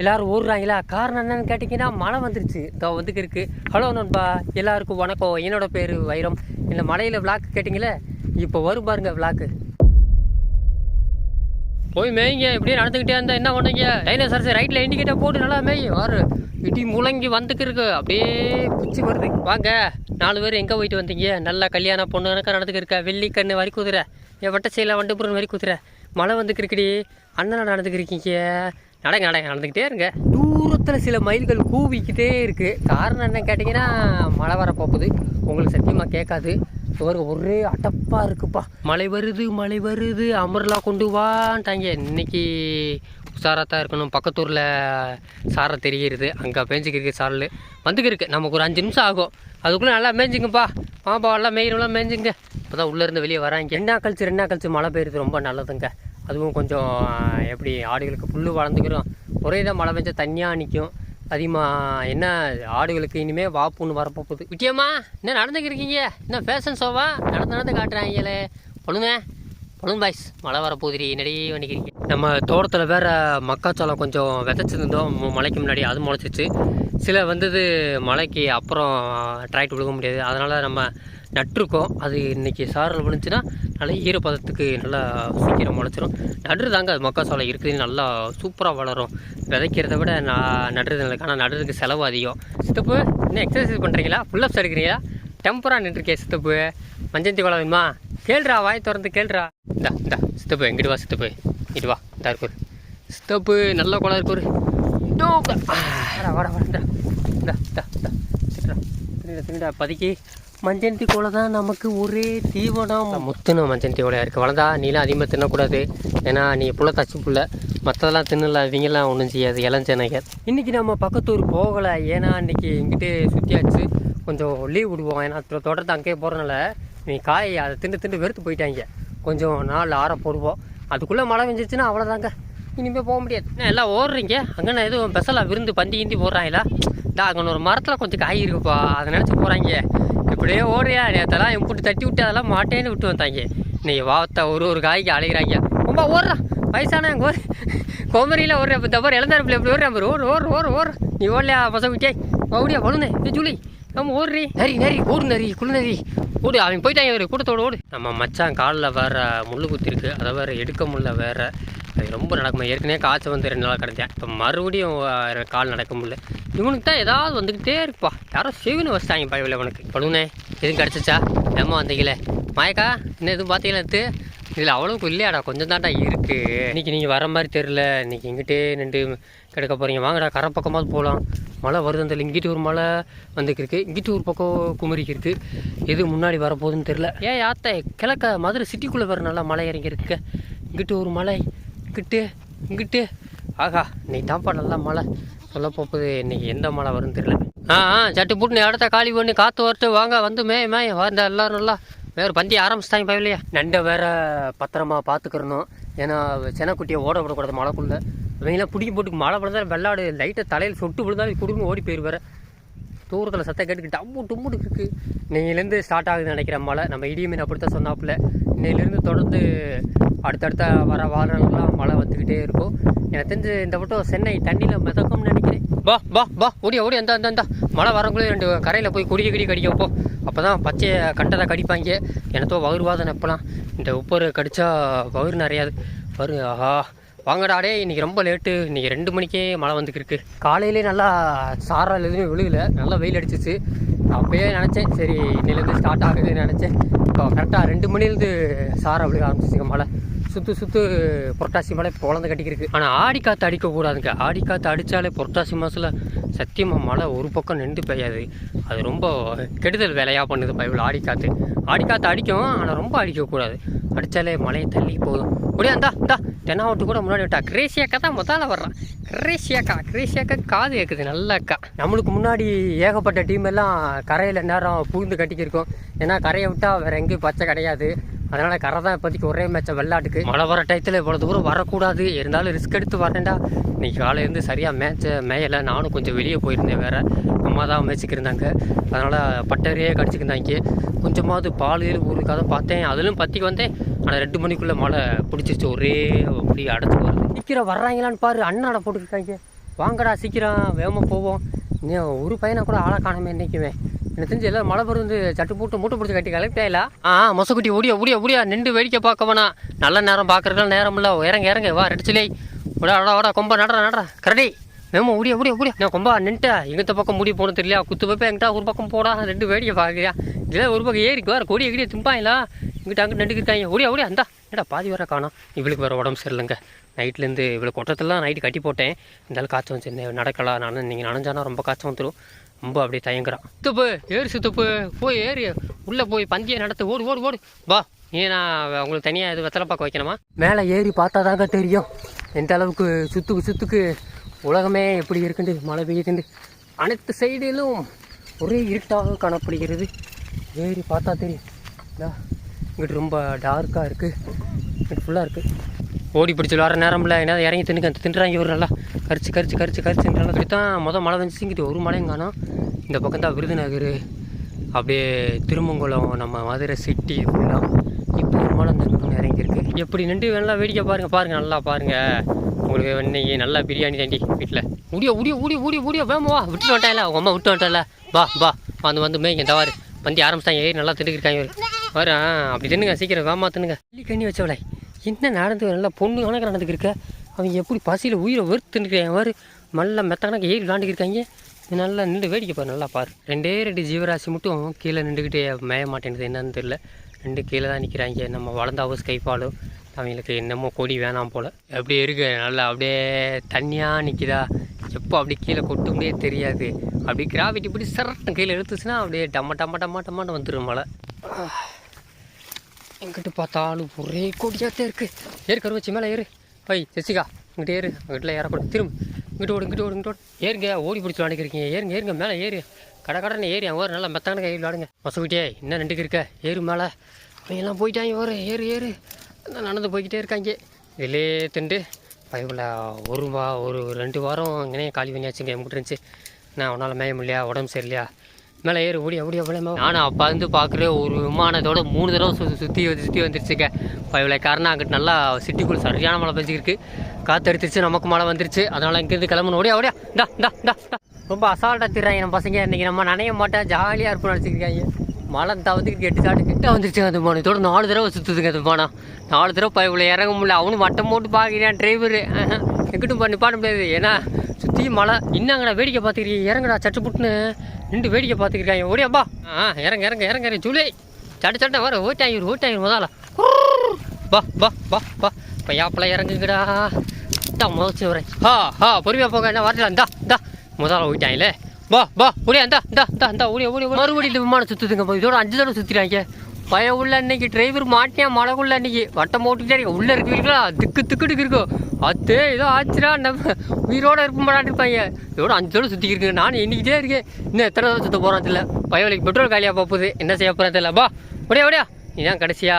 எல்லாரும் ஓடுறாங்களா? காரணம் என்னன்னு கேட்டிங்கன்னா மழை வந்துருச்சு. இதோ வந்துக்கிருக்கு. ஹலோ நண்பா. எல்லாருக்கும் வணக்கம். என்னோட பேர் வைரம். இந்த மலையில் விளாக்கு கேட்டிங்களே இப்போ வரும் பாருங்க விளாக்கு போய் மேய்ங்க. இப்படியே நடந்துக்கிட்டே இருந்தா என்ன பண்ணுங்க டைனோசர்ஸ் ரைட்டில் இண்டிகேட்டர் போட்டு நல்லா மேய். வாரு இடி முழங்கி வந்துக்கு இருக்கு அப்படியே பிச்சு வருது. வாங்க. நாலு பேர் எங்கே போயிட்டு வந்தீங்க? நல்லா கல்யாண பொண்ணு கணக்காக நடந்துக்கு இருக்க வெள்ளிக்கண்ணு வரி குதிரை. என் வட்ட செய்யல வண்டுபுரம் வரி குதிரை. மழை வந்துக்கு இருக்குடி நடந்துக்கிருக்கீங்க. நடந்துக்கு இருக்கீங்க நடங்க நடங்க நடந்துக்கிட்டே இருங்க. தூரத்தில் சில மயில்கள் கூவிக்கிட்டே இருக்குது காரணம் என்ன கேட்டிங்கன்னா மழை வர போகுது. உங்களுக்கு சத்தியமாக கேட்காது. ஒரு ஒரே அடப்பாக இருக்குப்பா. மழை வருது மழை வருது அமர்லா கொண்டு வான்ட்டாங்க. இன்னைக்கு உஷாராக தான் இருக்கணும். பக்கத்தூரில் சாரை தெரிகிறது. அங்கே பேஞ்சுக்கிருக்கு சாரல். வந்துக்கிருக்கு. நமக்கு ஒரு அஞ்சு நிமிஷம் ஆகும். அதுக்குள்ளே நல்லா மேஞ்சுங்கப்பா. பாப்பா எல்லாம் மேயிரெல்லாம் மேஞ்சுங்க. இப்போ தான் உள்ளேருந்து வெளியே வராங்க. என்ன கழிச்சு ரெண்டா கழிச்சு மழை பெய்யுறது ரொம்ப நல்லதுங்க. அதுவும் கொஞ்சம் எப்படி ஆடுகளுக்கு புல் வளர்ந்துக்கிறோம். ஒரே தான் மழை பெஞ்சா தண்ணியாக நிற்கும் அதிகமாக என்ன ஆடுகளுக்கு இனிமேல் வாப்புன்னு வரப்போகுது விட்டியம்மா என்ன நடந்துக்கிருக்கீங்க என்ன ஃபேஷன் ஷோவா நடந்து நடந்து காட்டுறாங்களே. பொழுங்க பொழுங்க பாய்ஸ் மழை வரப்போகுதுடி. நிறைய பண்ணிக்கிறீங்க? நம்ம தோட்டத்தில் வேற மக்காச்சோளம் கொஞ்சம் விதைச்சிருந்தோம். மழைக்கு முன்னாடி அது முளைச்சிச்சு சில வந்தது மழைக்கு அப்புறம் ட்ராக்ட் விழுக முடியாது. அதனால் நம்ம நட்டுருக்கோம். அது இன்னைக்கு சாரல் விழுந்துச்சுன்னா நல்லா ஈரப்பதத்துக்கு நல்லா சீக்கிரம் முளைச்சிரும். நடுறதாங்க அது மக்காசோளம் இருக்குது நல்லா சூப்பராக வளரும். விதைக்கிறத விட நான் நடுறது நல்லது. ஆனால் நடுறதுக்கு செலவு அதிகம். சித்தப்பு என்ன எக்ஸசைஸ் பண்ணுறீங்களா ஃபுல்லப்ஸ் எடுக்கிறீங்களா? டெம்பராக நின்றுருக்கே சித்தப்பு. மஞ்சந்தி குளம் வேணுமா? கேள்றா வாய் திறந்து கேள்றா இந்தா இந்தா சித்தப்பு எங்கிட்டு வா சித்தப்பு. இங்கிட்டு வா இந்தா இருக்கு சித்தப்பு நல்ல குளம் இருக்கு ஒரு. வாடா வாடா வாடா இந்தா. இந்தா இந்தா திருடா திருடா தின்னுடா மஞ்சந்தி கோலை தான் நமக்கு ஒரே தீவனம். முத்துன மஞ்சந்தி கோலையாக இருக்குது வளர்ந்தா நீலாம் அதிகமாக தின்னக்கூடாது. ஏன்னா நீ புள்ள தச்சு புள்ள. மற்றதெல்லாம் தின்னல இவங்கெல்லாம் ஒன்றும் செய்யாது. இளஞ்சனைகர் இன்றைக்கி நம்ம பக்கத்தூர் போகலை. ஏன்னா இன்றைக்கி இங்கிட்டு சுற்றியாச்சு கொஞ்சம் லீவ் விடுவோம். ஏன்னா தொடர்ந்து அங்கேயே போகிறனால நீ காய் அதை திண்டு திண்டு வெறுத்து போயிட்டாங்க. கொஞ்சம் நாள் ஆற போடுவோம். அதுக்குள்ளே மழை பெஞ்சிச்சுன்னா அவ்வளோதாங்க இனிமேல் போக முடியாது. எல்லாம் ஓடுறீங்க? அங்கே நான் எதுவும் ஸ்பெஷலாக விருந்து பந்தி கிந்தி போடுறாங்களா? இந்த அங்கே ஒரு மரத்தில் கொஞ்சம் காய் இருக்குப்பா. அதை நினச்சி போகிறாங்க அப்படியே ஓடுறியா நேற்றெல்லாம் இம்புட்டு தட்டி விட்டு அதெல்லாம் மாட்டேன்னு விட்டு வந்தாங்க. நீ வாத்தா ஒரு ஒரு காய்க்கு அலைகிறாங்க ரொம்ப ஓடுறா. வயசான கோ கோமரியில் ஒரு இப்போ தவிர இளந்தாரு பிள்ளை எப்படி ஓடுறேன் பாரு. ஓர் ஓர் ஓர் நீ ஓடலையா? பசங்க விட்டே ஓடியா பழுனே இது ஜூலி. நம்ம ஓடுறி. நரி நரி ஓடு நரி குழு நரி. ஓடு அவன் போயிட்டாங்க ஒரு கூட்டத்தோடு ஓடு. நம்ம மச்சான் காலில் வேற முள்ளு குத்திருக்கு. அதை வேற எடுக்க முடியல வேற. அது ரொம்ப நடக்குமா. ஏற்கனவே காய்ச்சல் வந்து ரெண்டு நாள் கிடந்தேன் இப்போ மறுபடியும் கால் நடக்க முடியல. இவனுக்கு தான் ஏதாவது வந்துக்கிட்டே இருப்பா. யாரோ சிவனு வச்சிட்டாங்க பயவில் இவனுக்கு. பழுனே எதுவும் கிடச்சிச்சா? ஏமா வந்தீங்களே? மாயக்கா என்ன எதுவும் பார்த்தீங்களா இது இதில் அவ்வளோக்கு இல்லையாடா. கொஞ்சம் தான்டா இருக்குது இன்றைக்கி நீங்கள் வர மாதிரி தெரில இன்னைக்கு இங்கிட்டே நின்று கிடக்க போகிறீங்க வாங்கடா கரை பக்கமாவது போகலாம் மழை வருது அந்த இங்கிட்டு ஒரு மழை வந்துக்கிருக்கு இங்கிட்டு ஒரு பக்கம் குமரிக்கிருக்கு எது முன்னாடி வரப்போகுதுன்னு தெரில ஏன் யாத்த கிழக்க மதுரை சிட்டிக்குள்ளே வர நல்லா மழை இறங்கியிருக்கு. இங்கிட்டு ஒரு மலை. இங்கிட்டு இங்கிட்டு. ஆகா இன்னைக்கு தான்ப்பா நல்லா மழை. சொல்ல போகுது இன்னைக்கு எந்த மழை வரும்னு தெரியல. ஆ ஆ சட்டு புட்டு இடத்த காலி பண்ணி காற்று வரட்டு வாங்க வந்து மே மே வந்த எல்லாரும் நல்லா. வேறு பந்தி ஆரம்பிச்சிட்டாங்க பயிலையா நண்டை வேற பத்திரமா பார்த்துக்கிறணும் ஏன்னா செனக்குட்டியை ஓட விடக்கூடாது மழைக்குள்ளே. இவங்களாம் பிடிக்கி போட்டு மழை விழுந்தாலும் வெள்ளாடு லைட்டை தலையில் சொட்டு விழுந்தாலும் குடும்பம் ஓடி போயிடுவார் தூரத்தில் சத்தம் கேட்டுக்கிட்டு டம்மு டும்முடு இருக்கு. இன்னையிலேருந்து ஸ்டார்ட் ஆகுதுன்னு நினைக்கிறேன் மழை. நம்ம இடியுமே அப்படி தான் சொன்னாப்புல. இன்னையிலேருந்து தொடர்ந்து அடுத்தடுத்த வர வாரங்கள்லாம் மழை வந்துக்கிட்டே இருக்கும். எனக்கு தெரிஞ்சு இந்த வட்டம் சென்னை தண்ணியில் மிதக்கும்னு நினைக்கிறேன். பா பா பா ஓடி ஓடி அந்த அந்த மழை வரக்குள்ளே ரெண்டு கரையில் போய் குடிக்க குடி கடிக்க அப்போ தான் பச்சையை கண்டதை கடிப்பாங்க. எனத்தோ வயிறுவாதம் எப்பலாம் இந்த உப்பரு கடித்தா வயிறு நிறையாது. வரு ஆஹா. வாங்கடாடே இன்றைக்கி இன்னைக்கு ரொம்ப லேட்டு இன்றைக்கி ரெண்டு மணிக்கே மழை வந்துக்கிருக்கு. காலையிலே நல்லா சாரல் எதுவுமே விழுகல. நல்லா வெயில் அடிச்சிச்சு. அப்போயே நினச்சேன் சரி இன்னிலேருந்து ஸ்டார்ட் ஆகுதுன்னு நினச்சேன். இப்போ கரெக்டாக ரெண்டு மணிலேருந்து சாரை விழுக ஆரம்பிச்சிச்சுங்க மழை. சுற்று சுற்று புரட்டாசி மழை குழந்தை கட்டிக்கிருக்கு. ஆனால் ஆடி காற்று அடிக்கக்கூடாதுங்க. ஆடி காற்று அடித்தாலே புரட்டாசி மாதத்தில் சத்தியமாக மழை ஒரு பக்கம் நின்று பெய்யாது. அது ரொம்ப கெடுதல் வேலையாக பண்ணுது பைபிள் ஆடி காற்று ஆடி காற்று அடிக்கும் ஆனால் ரொம்ப அடிக்கக்கூடாது. அடித்தாலே மழையை தள்ளி போதும். அப்படியே இந்தா இந்தா. தென்னாவட்டு கூட முன்னாடி விட்டா. கிரேசியாக்கா தான் முதல்ல வர்றான் கிரேசியாக்கா கிரேசியாக்கா காது கேட்குது நல்ல அக்கா நம்மளுக்கு முன்னாடி ஏகப்பட்ட டீம் எல்லாம் கரையில் நேரம் பூந்து கட்டிக்கிருக்கோம். ஏன்னா கரையை விட்டால் வேறு எங்கேயும் பச்சை கிடையாது. அதனால் கரை தான் இப்போதைக்கு ஒரே மேட்சை வெள்ளாட்டுக்கு. மழை வர டயத்தில் இவ்வளோ தூரம் வரக்கூடாது. இருந்தாலும் ரிஸ்க் எடுத்து வரேன்டா. இன்றைக்கி காலையிலேருந்து சரியாக மேட்சை மேயலை. நானும் கொஞ்சம் வெளியே போயிருந்தேன் வேறு. அம்மா தான் மேய்ச்சிக்கிருந்தாங்க அதனால் பட்டறையே கடிச்சிக்கிருந்தாங்க கொஞ்சமாவது பால் ஊருக்காக பார்த்தேன். அதிலும் பற்றி வந்தேன். ஆனால் ரெண்டு மணிக்குள்ளே மழை பிடிச்சிருச்சு. ஒரே அப்படி அடைச்சி வருது. சீக்கிரம் வர்றாங்களான்னு பாரு. அண்ணாட போட்டுக்கிட்டாங்க. வாங்கடா சீக்கிரம் வேகமாக போவோம். இன்னும் ஒரு பையனை கூட ஆளை காணாமல் என்னைக்குமே. எனக்கு தெரிஞ்சு எல்லாம் மழை பருந்து சட்டு போட்டு மூட்டை பிடிச்சி கட்டி கிளப்பிட்டாயில ஆ மொசக்குட்டி ஓடியா ஓடியா ஓடியா நின்று வேடிக்கை பார்க்கவனா நல்ல நேரம் பார்க்கறதுக்கு நேரம் இல்லை. இறங்க இறங்க. வா ரெடிச்சிலே விடா அடா வாடா கும்பா நடடா நடடா கரடி. வேமா ஓடியா ஓடியா ஓடியா. நான் கொம்பா நின்ட்டா எங்கத்த பக்கம் முடி போகணும் தெரியல குத்து வைப்பேன். எங்கிட்ட ஒரு பக்கம் போடா. ரெண்டு வேடிக்கை பார்க்குறியா? இதில் ஒரு பக்கம் ஏறிக்கு. வேறு கொடியை கிடியே திம்பாங்களா இங்கிட்ட அங்கே நண்டுக்கு இருக்காங்க ஓடியா ஓடியா அந்தா. என்னடா பாதி வர காணோம். இவளுக்கு வேறு உடம்பு சரியில்லைங்க. நைட்லேருந்து இவ்வளோ கொட்டத்தெல்லாம் நைட்டு கட்டி போட்டேன். இருந்தாலும் காய்ச்சல் வந்துச்சு. இந்த நடக்கலாம். நான் நீங்கள் நனைஞ்சானா ரொம்ப காய்ச்சல் வந்துடும் ரொம்ப அப்படியே தயங்குறான். சித்தப்பு ஏறு சித்தப்பு. போய் ஏறு. உள்ளே போய் பந்தியை நடத்து. ஓடு ஓடு ஓடு. வா நீ நான் உங்களுக்கு தனியாக இது வெத்தலை பார்க்க வைக்கணுமா? மேலே ஏறி பார்த்தா தாங்க தெரியும். எந்த அளவுக்கு சுத்துக்கு சுத்துக்கு உலகமே எப்படி இருக்குண்டு? மழை பெய்யுதுண்டு. அனைத்து சைடிலும் ஒரே இருட்டாக காணப்படுகிறது. ஏறி பார்த்தா தெரியும். இந்தா, இங்கிட்டு ரொம்ப டார்க்காக இருக்குது இங்கிட்டு ஃபுல்லாக இருக்குது ஓடி பிடிச்சி வர நேரம் இல்லை என்ன இறங்கி தின்னுக்க தின்றாங்க இவர் நல்லா. கரிச்சு கரிச்சு கரிச்சு கரிச்சுன்றாங்க இப்படி தான் மொதல் மழை வந்துச்சு இங்கிட்டு ஒரு மழையும் காணோம். இந்த பக்கம் தான் விருதுநகர். அப்படியே திருமங்குளம் நம்ம மதுரை சிட்டி ஃபுல்லாக இப்போ ஒரு மழை இந்த இறங்கியிருக்கு. எப்படி நின்று நல்லா வேடிக்கை பாருங்கள் பாருங்கள் நல்லா பாருங்கள் உங்களுக்கு இன்னைக்கு நல்லா பிரியாணி தாண்டி வீட்டில் முடிய உடிய உடிய உடிய உடிய வேமா வா. விட்டு வந்துட்டால உங்கள் அம்மா விட்டு வந்துட்டால வா வா. வந்து வந்து மேய்ங்க தவாரு பந்தி ஆரம்பிச்சிட்டாங்க ஏறி நல்லா திண்டுக்கிருக்காங்க வரா அப்படி தின்னுங்க சீக்கிரம் வேமா வெள்ளி கண்ணி வச்சவளை என்ன நடந்து நல்லா பொண்ணு கணக்கு நடந்துக்கு இருக்க? அவங்க எப்படி பசியில் உயிரை வெறுத்துன்னுக்கிறேன் வரு நல்லா மெத்த கணக்கு ஏறி விளாண்டுக்கிருக்காங்க நல்லா நின்று வேடிக்கை பாரு நல்லா பாரு. ரெண்டே ரெண்டு ஜீவராசி மட்டும் கீழே நின்றுக்கிட்டே மேய மாட்டேங்குது என்னன்னு தெரியல. ரெண்டு கீழே தான் நிற்கிறாங்க நம்ம வளர்ந்த ஹவுஸ் கைப்பாலும் அவங்களுக்கு என்னமோ கொடி வேணாம் போல். எப்படி இருக்கு? நல்லா அப்படியே தண்ணியாக நிற்கிதா எப்போ அப்படி கீழே கொட்டும்னே தெரியாது. அப்படி கிராவிட்டி இப்படி சரட்டம் கீழே இழுத்துச்சுன்னா அப்படியே டம்ம டம்ம டம்ம டம்மான்னு வந்துடும் மழை. எங்கிட்டு பார்த்தாலும் ஒரே கொடியாத்தே இருக்குது ஏறு கருவச்சி மேலே ஏறு. பை ஜெசிகா இங்கிட்ட ஏறு. அங்கிட்டலாம் ஏறக்கூடாது திரும்ப. இங்கிட்ட ஓடு இங்கிட்ட ஓடு இங்கிட்ட ஓடு. ஏறுங்க ஓடி பிடிச்சி விளாண்டுக்கிறீங்க ஏறுங்க ஏறுங்க மேலே ஏறு. கடை கடனை ஏறி. அவன் நல்லா மெத்தான கை விளாடுங்க மசூட்டியே என்ன ரெண்டுக்கு இருக்க? ஏறு மேலே. அவங்க போயிட்டாங்க ஒரு ஏறு ஏறு. நடந்து போய்கிட்டே இருக்காங்க. இதிலே திண்டு. பைபிள் ஒரு வா ஒரு ரெண்டு வாரம் இங்கே காலி பண்ணியாச்சுங்க. எம்பிட்டு இருந்துச்சு. நான் உன்னால் மேய முடியலையா? உடம்பு சரியில்லையா? மேலே ஏறு ஓடியா ஓடியா அப்படியே நானும் அப்போ வந்து பார்க்குற ஒரு விமானத்தோட மூணு தடவை சு சுற்றி வந்து சுற்றி வந்துருச்சுங்க. இவ்வளோ காரணம் அங்கிட்டு நல்லா சிட்டிக்குள் சரியான மழை பெஞ்சிருக்கு காற்று நமக்கு மழை வந்துருச்சு. அதனால் இங்கேருந்து கிளம்பணும். ஓடியா ஓடியா. இந்தா இந்தா இந்தா ரொம்ப அசால்ட்டாக திடுறாங்க நம்ம பசங்க. இன்றைக்கி நம்ம நனைய மாட்டேன். ஜாலியாக இருப்போம்னு நினச்சிருக்காங்க. மழை தவிர்த்துக்கிட்டு எட்டு சாட்டு கிட்ட வந்துருச்சு அந்த விமானம். இதோட நாலு தடவை சுற்றுதுங்க அந்த விமானம். நாலு தடவை இவ்வளோ இறங்க முடியல. அவனும் வட்டம் போட்டு பார்க்குறான் டிரைவரு எங்கிட்டும் பண்ணி பாட முடியாது. ஏன்னா சுற்றி மழை. இன்னங்கடா வேடிக்கை பார்த்துக்கிறீங்க இறங்கடா சட்டு புட்டுன்னு நின்று வேடிக்கை பார்த்துக்கிருக்காங்க ஓடியாப்பா ஆ இறங்க இறங்க இறங்க இறங்க ஜூலை. சட்டு சட்டை வர ஓட்டாயிரு ஓட்டாயிரு முதல்ல. பா பா பா பா இப்போ இறங்குங்கடா. தான் முதச்சு வரேன் ஹா ஹா பொறுமையாக போங்க என்ன வரல இந்தா இந்தா முதல்ல ஓட்டாங்களே பா பா ஓடியா இந்தா இந்தா இந்தா இந்தா ஓடியா ஓடியா மறுபடியும் விமானம் சுற்றுதுங்க பா. இதோட அஞ்சு தடவை சுற்றிடுறாங்க பய உள்ள அன்னைக்கு டிரைவர் மாட்டியான் மழைக்குள்ள அன்னைக்கு. வட்டம் போட்டுக்கிட்டே இருக்கு உள்ளே இருக்கிறீங்களா? திக்கு திக்குடுக்கு இருக்கும். அத்தே ஏதோ ஆச்சுடா நம்ம உயிரோட இருக்க மாட்டான்னு இருப்பாங்க. எவ்வளோ அஞ்சு தடவை சுற்றி இருக்கு நான் இன்னைக்கிட்டே இருக்கேன். இன்னும் எத்தனை தடவை சுற்ற போகிறோம் தெரியல. பயவலிக்கு பெட்ரோல் காலியாக போகுது. என்ன செய்ய போகிறது தெரியல. பா ஒடியா ஒடியா இதான் கடைசியா.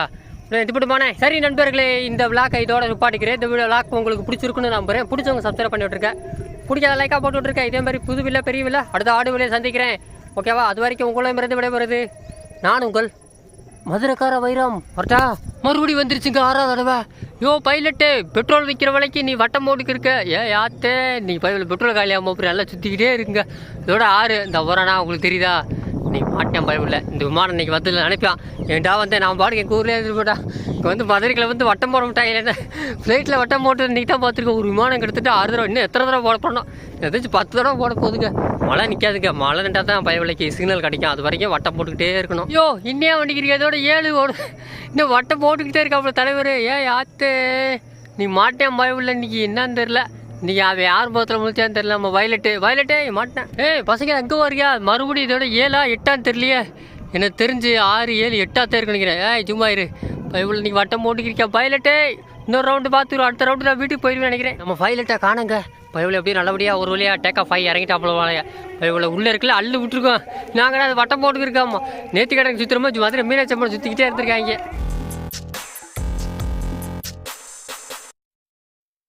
திப்பிட்டுமானே சரி நண்பர்களே இந்த விளாக்கை இதோட நிப்பாட்டிக்கிறேன். இந்த வீடியோ விளாக் உங்களுக்கு பிடிச்சிருக்குன்னு நம்புறேன். பிடிச்சவங்க சப்ஸ்கிரைப் பண்ணி விட்ருக்கேன் பிடிக்காத லைக்காக போட்டு விட்ருக்கேன் இதே மாதிரி புது வில்ல பெரிய வில்ல அடுத்த ஆடு விலையை சந்திக்கிறேன். ஓகேவா அது வரைக்கும் உங்களையும் இருந்து விடைபெறுது நான் உங்கள் மதுரைக்கார வைரம் வரட்டா மறுபடி வந்துருச்சுங்க ஆறாவது தடவை. யோ பைலட்டு பெட்ரோல் விற்கிற விலைக்கு நீ வட்டம் போட்டுக்கு இருக்க ஏ யாத்தே நீ பைபிள் பெட்ரோல் காலியாமல் போய் நல்லா சுற்றிக்கிட்டே இருக்குங்க இதோட ஆறு இந்த வரனா உங்களுக்கு தெரியுதா? நீ மாட்டேன் பயமில்ல. இந்த விமானம் இன்னைக்கு வந்ததில் அனுப்பியான் ஏன்டா வந்து நான் பாட்டுக்கு எங்கள் ஊர்லேயே இருந்துட்டா இங்கே வந்து மதுரைக்கில் வந்து வட்டம் போட மாட்டாங்க என்ன ஃப்ளைட்டில் வட்டம் போட்டு இன்றைக்கி தான் பார்த்துருக்கேன். ஒரு விமானம் எடுத்துகிட்டு ஆறு தடவை இன்னும் எத்தனை தடவை போட போடணும் எதாச்சும் பத்து தடவை போட போகுதுங்க. மழை நிற்காதுங்க மழை நின்றா தான் பயவிலைக்கு சிக்னல் கிடைக்கும். அது வரைக்கும் வட்டம் போட்டுக்கிட்டே இருக்கணும். ஐயோ இன்னே வண்டிக்கிறீங்க இதோட ஏழு ஓடு. இன்னும் வட்டம் போட்டுக்கிட்டே இருக்காப்புல தலைவர். ஏன் ஆத்து. நீ மாட்டேன் பயவில்லை இன்னைக்கு என்னன்னு தெரில நீ அவன் யார் முகத்தில் முடிச்சான்னு தெரியல. நம்ம வயலட்டு. வயலட்டே மாட்டேன். ஏய் பசங்க எங்கே வரியா? மறுபடியும் இதோட ஏழா எட்டான்னு தெரியலையே. எனக்கு தெரிஞ்சு ஆறு ஏழு எட்டாத்தே இருக்கு நினைக்கிறேன். ஏய் சும்மா இரு. பைபிள் நீ வட்டம் போட்டுக்கிறியா பைலட்டே இன்னொரு ரவுண்டு பார்த்துருவோம் அடுத்த ரவுண்டு நான் வீட்டுக்கு போயிடுவேன் நினைக்கிறேன். நம்ம பைலட்டை காணுங்க. பைபிள் எப்படியும் நல்லபடியாக ஒரு வழியாக டேக் ஆஃப் ஆகி இறங்கிட்டாப்புல வாழையா. பைபிள் உள்ளே இருக்குல்ல அள்ளு விட்டுருக்கோம். நாங்கள் அது வட்டம் போட்டுக்கிருக்காமா நேற்று கடைக்கு சுற்றுறோமோ மதுரை மீனாட்சி அம்மன் சுற்றிக்கிட்டே இருந்திருக்காங்க.